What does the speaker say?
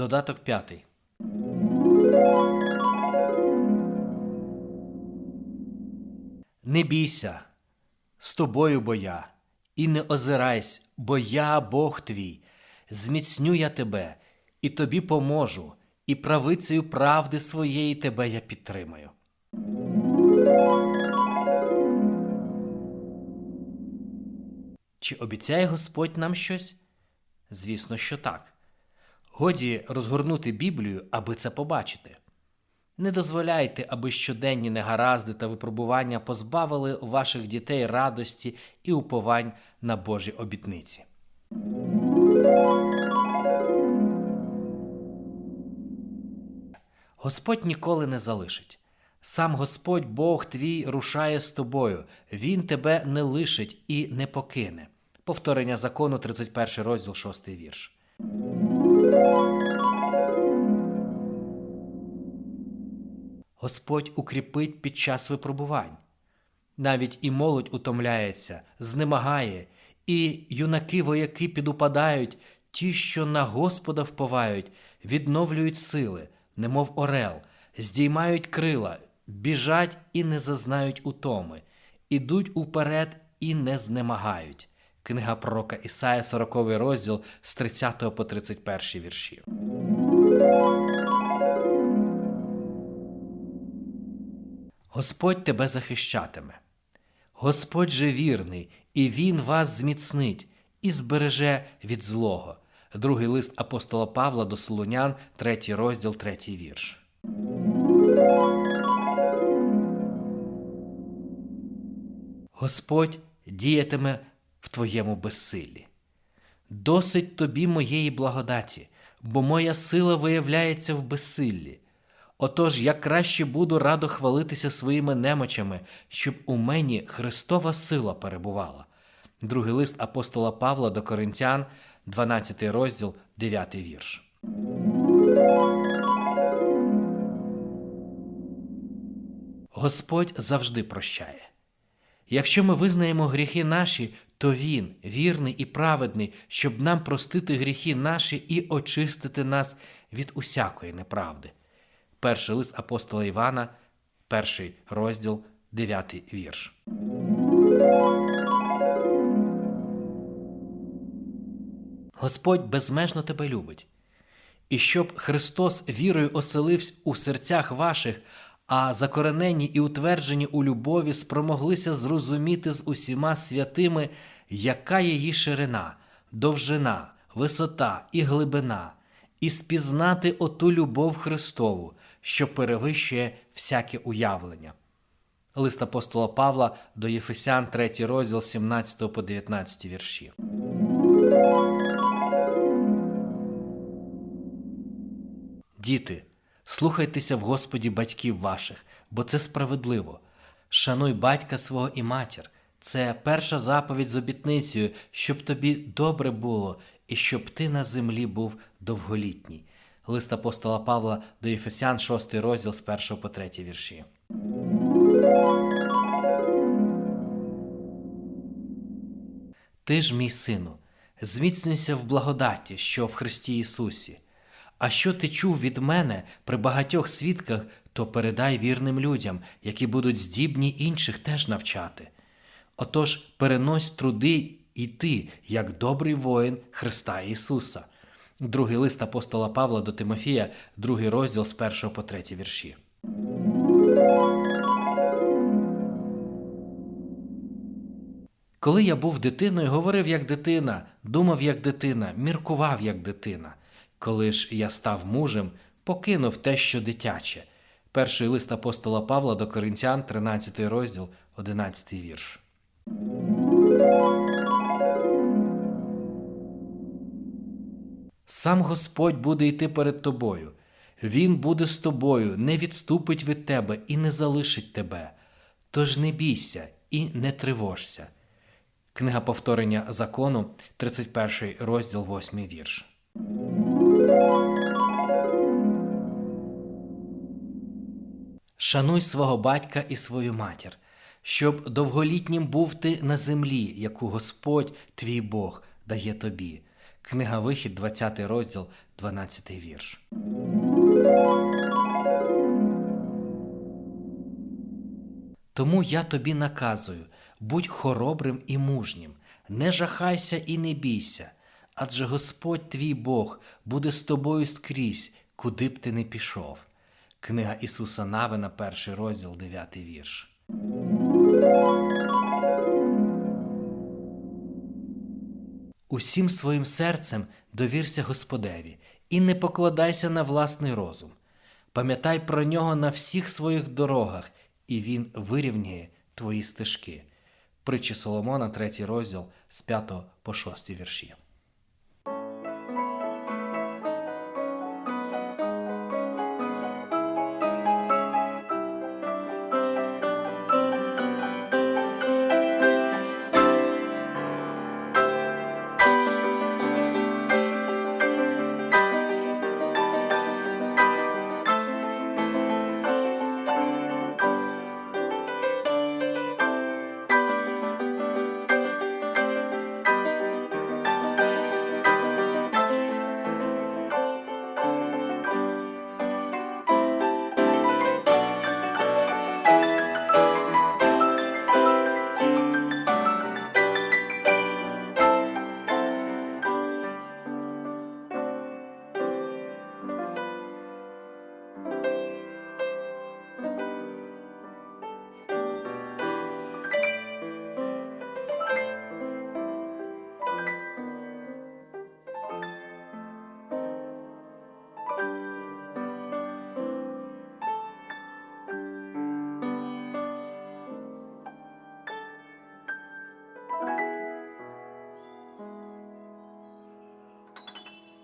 Додаток п'ятий. Не бійся, з тобою бо я, і не озирайся, бо я Бог твій, зміцню я тебе, і тобі поможу, і правицею правди своєї тебе я підтримаю. Чи обіцяє Господь нам щось? Звісно, що так. Годі розгорнути Біблію, аби це побачити. Не дозволяйте, аби щоденні негаразди та випробування позбавили ваших дітей радості і уповань на Божі обітниці. Господь ніколи не залишить. Сам Господь Бог твій рушає з тобою, Він тебе не лишить і не покине. Повторення закону, 31 розділ, 6 вірш. Господь укріпить під час випробувань. Навіть і молодь утомляється, знемагає, і юнаки вояки підупадають, ті, що на Господа вповають, відновлюють сили, немов орел, здіймають крила, біжать і не зазнають утоми, ідуть уперед і не знемагають. Книга пророка Ісая, 40 розділ з 30 по 31 вірші. Господь тебе захищатиме. Господь же вірний, і Він вас зміцнить і збереже від злого. Другий лист апостола Павла до Солунян, третій розділ, третій вірш. Господь діятиме в твоєму безсиллі. Досить тобі моєї благодаті, бо моя сила виявляється в безсиллі. Отож я краще буду радо хвалитися своїми немочами, щоб у мені Христова сила перебувала. Другий лист апостола Павла до Коринтян, 12 розділ, 9 вірш. Господь завжди прощає. Якщо ми визнаємо гріхи наші, то Він вірний і праведний, щоб нам простити гріхи наші і очистити нас від усякої неправди. Перший лист апостола Івана, перший розділ, дев'ятий вірш. Господь безмежно тебе любить. І щоб Христос вірою оселився у серцях ваших, а закоренені і утверджені у любові спромоглися зрозуміти з усіма святими, яка її ширина, довжина, висота і глибина, і спізнати оту любов Христову, що перевищує всяке уявлення. Лист апостола Павла до Єфесян, 3 розділ 17 по 19 вірші. Діти, слухайтеся в Господі батьків ваших, бо це справедливо. Шануй батька свого і матір. Це перша заповідь з обітницею, щоб тобі добре було і щоб ти на землі був довголітній. Лист апостола Павла до Єфесян, 6 розділ з 1 по 3 вірші. Ти ж, мій сину, зміцнюйся в благодаті, що в Христі Ісусі. А що ти чув від мене при багатьох свідках, то передай вірним людям, які будуть здібні інших теж навчати. Отож, перенось труди і ти, як добрий воїн Христа Ісуса. Другий лист апостола Павла до Тимофія, другий розділ з 1 по 3 вірші. Коли я був дитиною, говорив як дитина, думав як дитина, міркував як дитина. Коли ж я став мужем, покинув те, що дитяче. Перший лист апостола Павла до Коринтян, 13 розділ, 11 вірш. Сам Господь буде йти перед тобою. Він буде з тобою, не відступить від тебе і не залишить тебе. Тож не бійся і не тривожся. Книга повторення закону, 31 розділ, 8 вірш. Шануй свого батька і свою матір, щоб довголітнім був ти на землі, яку Господь, твій Бог, дає тобі. Книга Вихід, 20 розділ, 12 вірш. Тому я тобі наказую будь хоробрим і мужнім, не жахайся і не бійся, адже Господь твій Бог буде з тобою скрізь, куди б ти не пішов. Книга Ісуса Навина, перший розділ, 9 вірш. Усім своїм серцем довірся Господеві і не покладайся на власний розум. Пам'ятай про нього на всіх своїх дорогах, і він вирівняє твої стежки. Притчі Соломона, 3 розділ з 5 по 6 вірші.